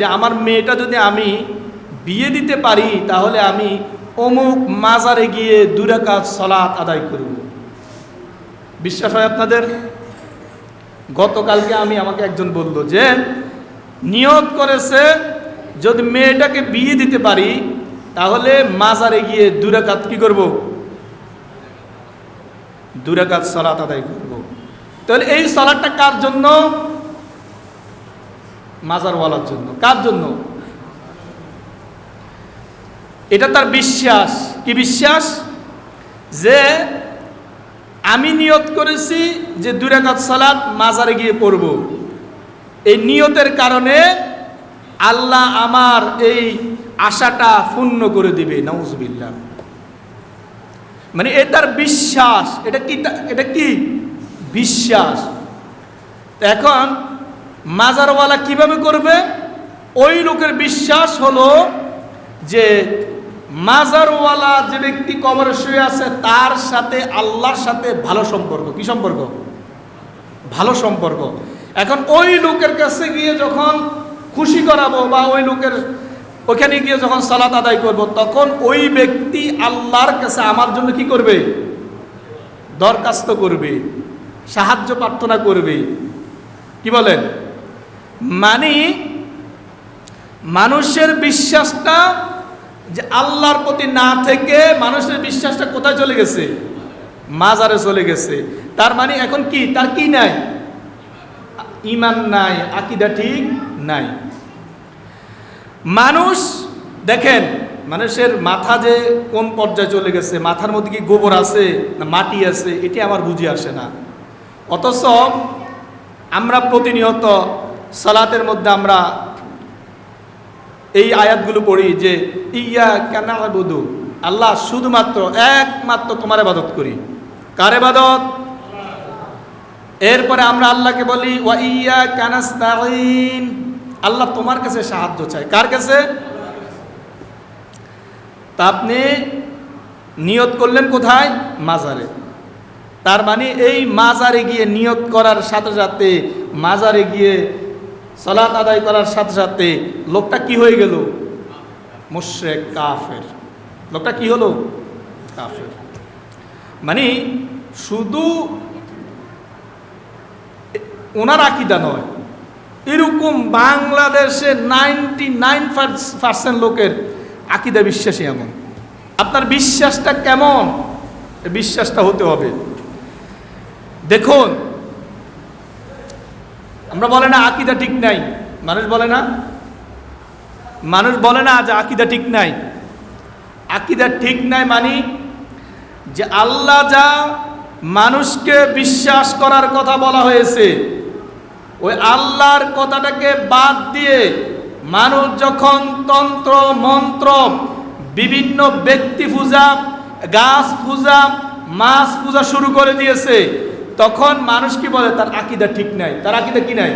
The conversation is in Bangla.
যে আমার মেয়েটা যদি আমি বিয়ে দিতে পারি, তাহলে আমি অমুক মাজারে গিয়ে দুরাকাত সলাৎ আদায় করব। বিশ্বাস হয় আপনাদের? গতকালকে আমি আমাকে একজন বলল যে, নিয়ত করেছে যদি মেয়েটাকে বিয়ে দিতে পারি, তাহলে মাজারে গিয়ে দুরাকাত কি করব? দুরাকাত সলাৎ আদায় করব। তাহলে এই সলাৎটা কার জন্য? মাজারওয়ালার জন্য। কার জন্য? এটা তার বিশ্বাস। কি বিশ্বাস? যে আমি নিয়ত করেছি যে দুরাকাত সালাত মাজারে গিয়ে পড়ব। এই নিয়তের কারণে আল্লাহ আমার এই আশাটা পূর্ণ করে দিবে নউজবিল্লা মানে এ তার বিশ্বাস। এটা কি এটা কি? বিশ্বাস। এখন মাজারওয়ালা কীভাবে করবে? ওই লোকের বিশ্বাস হলো যে মাজারওয়ালা যে ব্যক্তি কবরে শুয়ে আছে, তার সাথে আল্লাহর সাথে ভালো সম্পর্ক। কি সম্পর্ক? ভালো সম্পর্ক। এখন ওই লোকের কাছে গিয়ে যখন খুশি করাবো বা ওই লোকের ওখানে গিয়ে যখন সালাত আদায় করব, তখন ওই ব্যক্তি আল্লাহর কাছে আমার জন্য কি করবে? দরখাস্ত করবে, সাহায্য প্রার্থনা করবে। কি বলেন? মানে মানুষের বিশ্বাসটা যে আল্লাহর প্রতি না থেকে মানুষের বিশ্বাসটা কোথায় চলে গেছে? মাজারে চলে গেছে। তার মানে এখন কি? তার কি নাই? ইমান নাই, আকিদা ঠিক নাই। মানুষ, দেখেন, মানুষের মাথা যে কোন পর্যায়ে চলে গেছে? মাথার মধ্যে কি গোবর আছে না মাটি আছে? এটি আমার বুঝে আসে না। অথচ আমরা প্রতিনিয়ত সালাতের মধ্যে আমরা এই আয়াতগুলো পড়ি যে, ইয়া কেন বুধু আল্লাহ শুধুমাত্র, একমাত্র তোমার আবাদত করি। কার আবাদত এরপরে আমরা আল্লাহকে বলি, ওয়া ইয়া কানাস্তাইন আল্লাহ তোমার কাছে সাহায্য চাই কার কাছে? তা আপনি নিয়ত করলেন কোথায়? মাজারে। তার মানে এই মাজারে গিয়ে নিয়ত করার সাথে সাথে মাজারে গিয়ে সলাত আদায় করার সাথে সাথে লোকটা কি হয়ে গেল? মুশ্রেক, কাফের। লোকটা কি হলো? কাফের। মানে শুধু ওনার আকিদা নয়, এরকম বাংলাদেশে নাইনটি নাইন পার্সেন্ট লোকের আকিদা বিশ্বাসী এমন। আপনার বিশ্বাসটা কেমন? বিশ্বাসটা হতে হবে। দেখুন আমরা বলে না আকিদা ঠিক নাই। মানুষ বলে না? মানুষ বলে না যে আকিদা ঠিক নাই। আকিদা ঠিক নাই মানি যে আল্লাহ যা মানুষকে বিশ্বাস করার কথা বলা হয়েছে, ওই আল্লাহর কথাটাকে বাদ দিয়ে মানুষ যখন তন্ত্র, মন্ত্র, বিভিন্ন ব্যক্তি পূজা, গাছ পূজা, মাছ পূজা শুরু করে দিয়েছে তখন মানুষ কি বলে? তার আকিদা ঠিক নাই। তার আকিদা কি নাই?